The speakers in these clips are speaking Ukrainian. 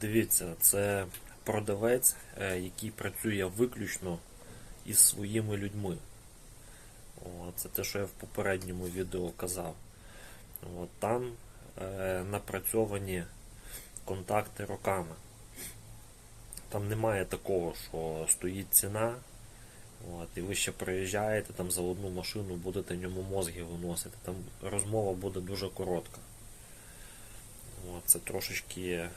Дивіться, це продавець, е, який працює виключно із своїми людьми. Це те, що я в попередньому відео казав. Там е, напрацьовані контакти роками. Там немає такого, що стоїть ціна, от, і ви ще приїжджаєте там за одну машину, будете ньому мозги виносити. Там розмова буде дуже коротка. От, це трошечки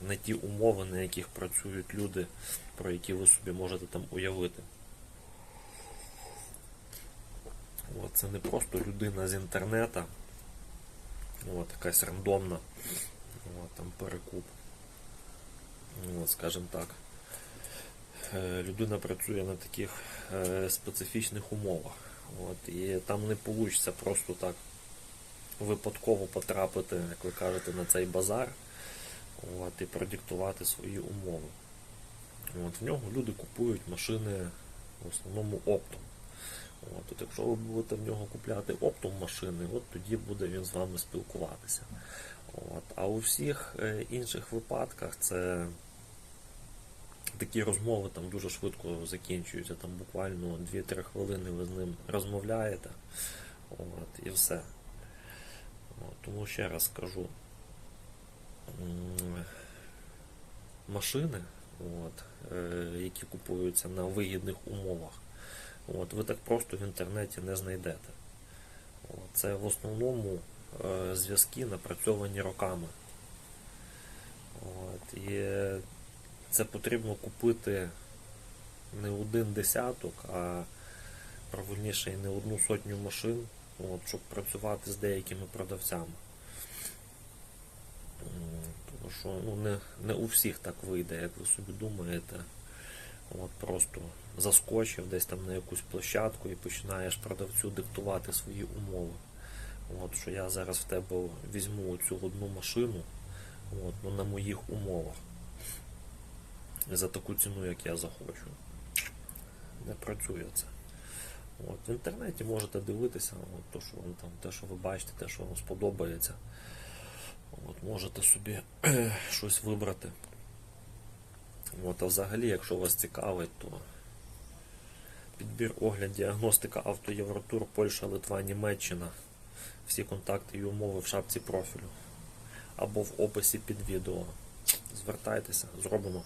не ті умови, на яких працюють люди, про які ви собі можете там уявити. От, це не просто людина з інтернета, от, якась рандомна, от, там перекуп. От, скажімо так. Е, Людина працює на таких е, специфічних умовах. От, і там не вийде просто так випадково потрапити, як ви кажете, на цей базар от, і продиктувати свої умови. От, в нього люди купують машини в основному оптом. От, от якщо ви будете в нього купляти оптом машини, от тоді буде він з вами спілкуватися. От, а у всіх е, інших випадках це такі розмови там дуже швидко закінчуються. Там буквально 2-3 хвилини ви з ним розмовляєте. От, і все. От, тому ще раз скажу. Машини, от, е, які купуються на вигідних умовах, от, ви так просто в інтернеті не знайдете. От, це в основному е, зв'язки напрацьовані роками. От, і це потрібно купити не один десяток, а правильніше і не одну сотню машин, от, щоб працювати з деякими продавцями. Тому що ну, не, не у всіх так вийде, як ви собі думаєте. От просто заскочив десь там на якусь площадку і починаєш продавцю диктувати свої умови. От, що я зараз в тебе візьму цю одну машину от, ну, на моїх умовах. За таку ціну, як я захочу. Не працює це. От, в інтернеті можете дивитися, от, то, що вам там, те, що ви бачите, те, що вам сподобається. От, можете собі щось вибрати. От, а взагалі, якщо вас цікавить, то підбір огляд, діагностика авто Євротур, Польща, Литва, Німеччина. Всі контакти і умови в шапці профілю або в описі під відео. Звертайтеся, зробимо.